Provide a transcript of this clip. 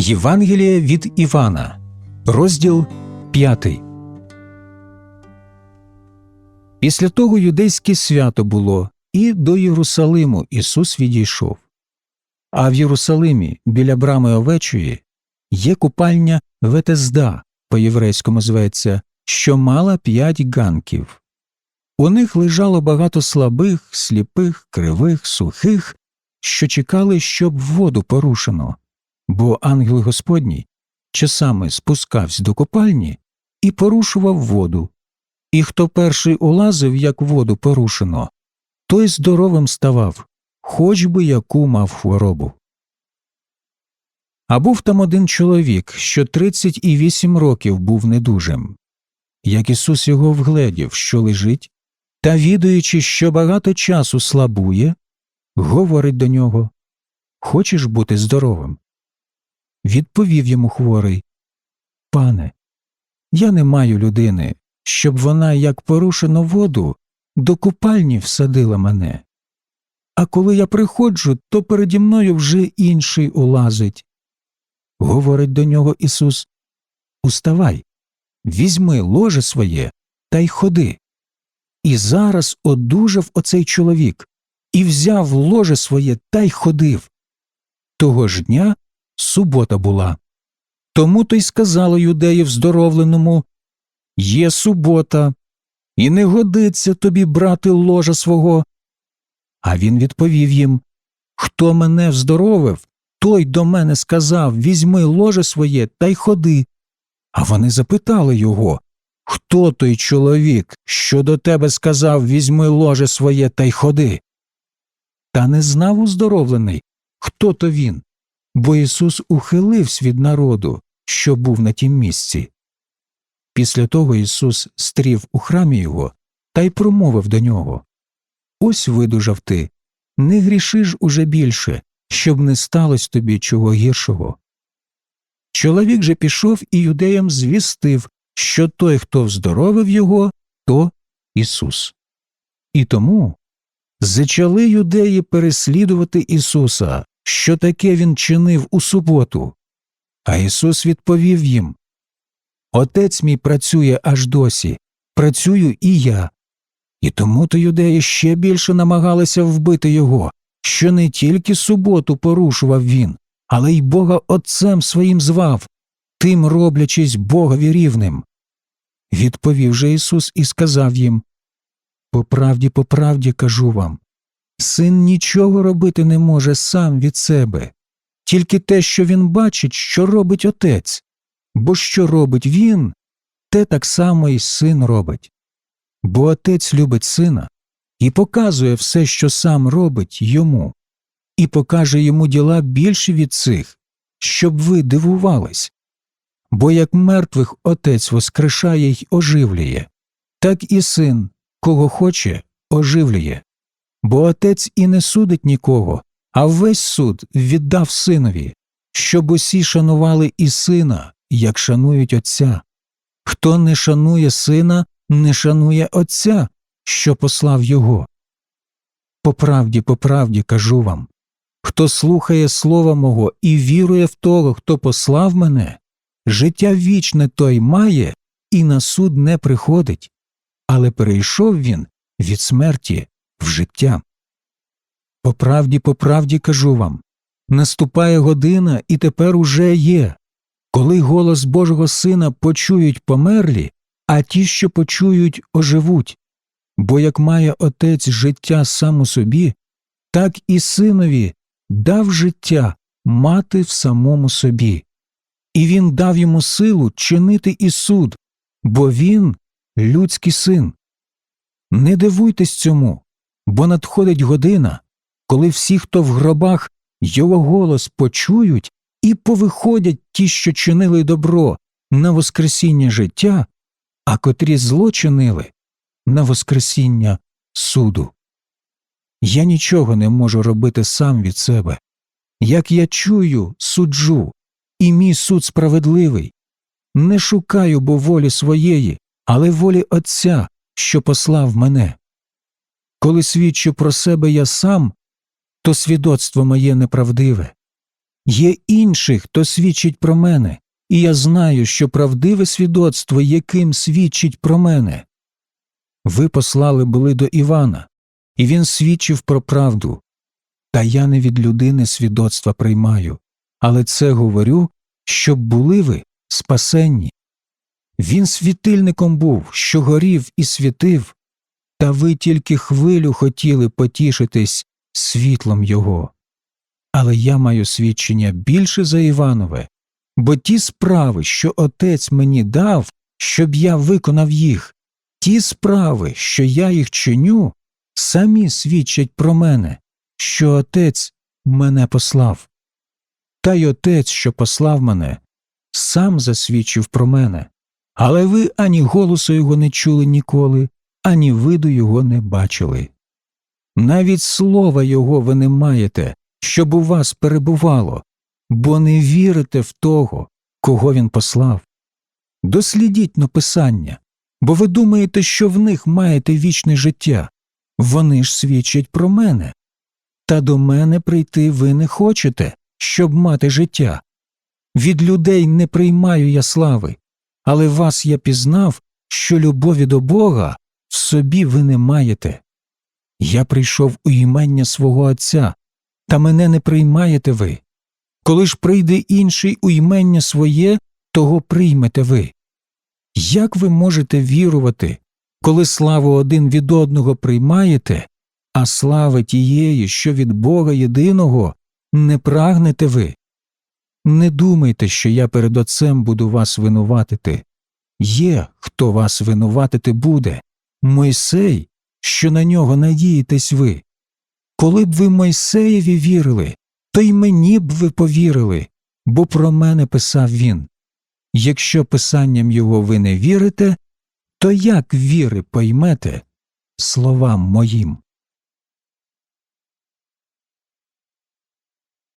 Євангеліє від Івана, розділ 5. Після того юдейське свято було, і до Єрусалиму Ісус відійшов. А в Єрусалимі біля брами овечої є купальня Ветезда, по-єврейському зветься, що мала п'ять ганків. У них лежало багато слабих, сліпих, кривих, сухих, що чекали, щоб воду порушено, бо ангел Господній часами спускався до купальні і порушував воду. І хто перший улазив, як воду порушено, той здоровим ставав, хоч би яку мав хворобу. А був там один чоловік, що тридцять і вісім років був недужим. Як Ісус його вгледів, що лежить, та відаючи, що багато часу слабує, говорить до нього Хочеш бути здоровим? Відповів йому хворий Пане, я не маю людини, щоб вона, як порушено воду, до купальні всадила мене. А коли я приходжу, то переді мною вже інший улазить. Говорить до нього Ісус Уставай, візьми ложе своє та й ходи. І зараз одужав оцей чоловік і взяв ложе своє та й ходив. Того ж дня субота була. Тому то й сказало юдеїв здоровленому Є субота, і не годиться тобі брати ложа свого. А він відповів їм Хто мене вздоровив, той до мене сказав Візьми ложе своє та й ходи. А вони запитали його Хто той чоловік, що до тебе сказав Візьми ложе своє та й ходи? Та не знав уздоровлений, хто то він, бо Ісус ухилився від народу, що був на тім місці. Після того Ісус стрів у храмі його та й промовив до нього Ось видужав ти, не гріши ж уже більше, щоб не сталося тобі чого гіршого. Чоловік же пішов і юдеям звістив, що той, хто вздоровив його, то Ісус. І тому зачали юдеї переслідувати Ісуса, що таке він чинив у суботу. А Ісус відповів їм Отець мій працює аж досі, працюю і я. І тому то юдеї ще більше намагалися вбити його, що не тільки суботу порушував він, але й Бога Отцем своїм звав, тим роблячись Богові рівним. Відповів же Ісус і сказав їм По правді, по правді кажу вам син нічого робити не може сам від себе, тільки те, що він бачить, що робить отець, бо що робить він, те так само й син робить. Бо отець любить сина і показує все, що сам робить йому, і покаже йому діла більші від цих, щоб ви дивувались. Бо як мертвих отець воскрешає й оживлює, так і син, кого хоче, оживлює. Бо отець і не судить нікого, а весь суд віддав синові, щоб усі шанували і сина, як шанують отця. Хто не шанує сина, не шанує отця, що послав його. По правді, по правді кажу вам хто слухає слова мого і вірує в того, хто послав мене, життя вічне той має і на суд не приходить, але перейшов він від смерті в життя. По правді, по правді кажу вам наступає година і тепер уже є, коли голос Божого Сина почують померлі, а ті, що почують, оживуть. Бо як має отець життя сам у собі, так і синові дав життя мати в самому собі, і він дав йому силу чинити і суд, бо він людський син. Не дивуйтесь цьому, бо надходить година, коли всі, хто в гробах, його голос почують і повиходять ті, що чинили добро на воскресіння життя, а котрі зло чинили на воскресіння суду. Я нічого не можу робити сам від себе. Як я чую, суджу, і мій суд справедливий. Не шукаю бо волі своєї, але волі Отця, що послав мене. Коли свідчу про себе я сам, то свідоцтво моє неправдиве. Є інший, хто свідчить про мене, і я знаю, що правдиве свідоцтво, яким свідчить про мене. Ви послали були до Івана, і він свідчив про правду. Та я не від людини свідоцтва приймаю, але це говорю, щоб були ви спасенні. Він світильником був, що горів і світив, та ви тільки хвилю хотіли потішитись світлом його. Але я маю свідчення більше за Іванове, бо ті справи, що отець мені дав, щоб я виконав їх, ті справи, що я їх чиню, самі свідчать про мене, що отець мене послав. Та й отець, що послав мене, сам засвідчив про мене, але ви ані голосу його не чули ніколи, ані виду його не бачили. Навіть слова його ви не маєте, щоб у вас перебувало, бо не вірите в того, кого він послав. Дослідіть написання, бо ви думаєте, що в них маєте вічне життя. Вони ж свідчать про мене. Та до мене прийти ви не хочете, щоб мати життя. Від людей не приймаю я слави, але вас я пізнав, що любові до Бога в собі ви не маєте. Я прийшов у імення свого Отця, та мене не приймаєте ви. Коли ж прийде інший у імення своє, того приймете ви. Як ви можете вірувати, коли славу один від одного приймаєте, а слави тієї, що від Бога єдиного, не прагнете ви? Не думайте, що я перед Отцем буду вас винуватити. Є, хто вас винуватити буде, Мойсей, що на нього надієтесь ви. Коли б ви Мойсеєві вірили, то й мені б ви повірили, бо про мене писав він. Якщо писанням його ви не вірите, то як віри поймете словам моїм?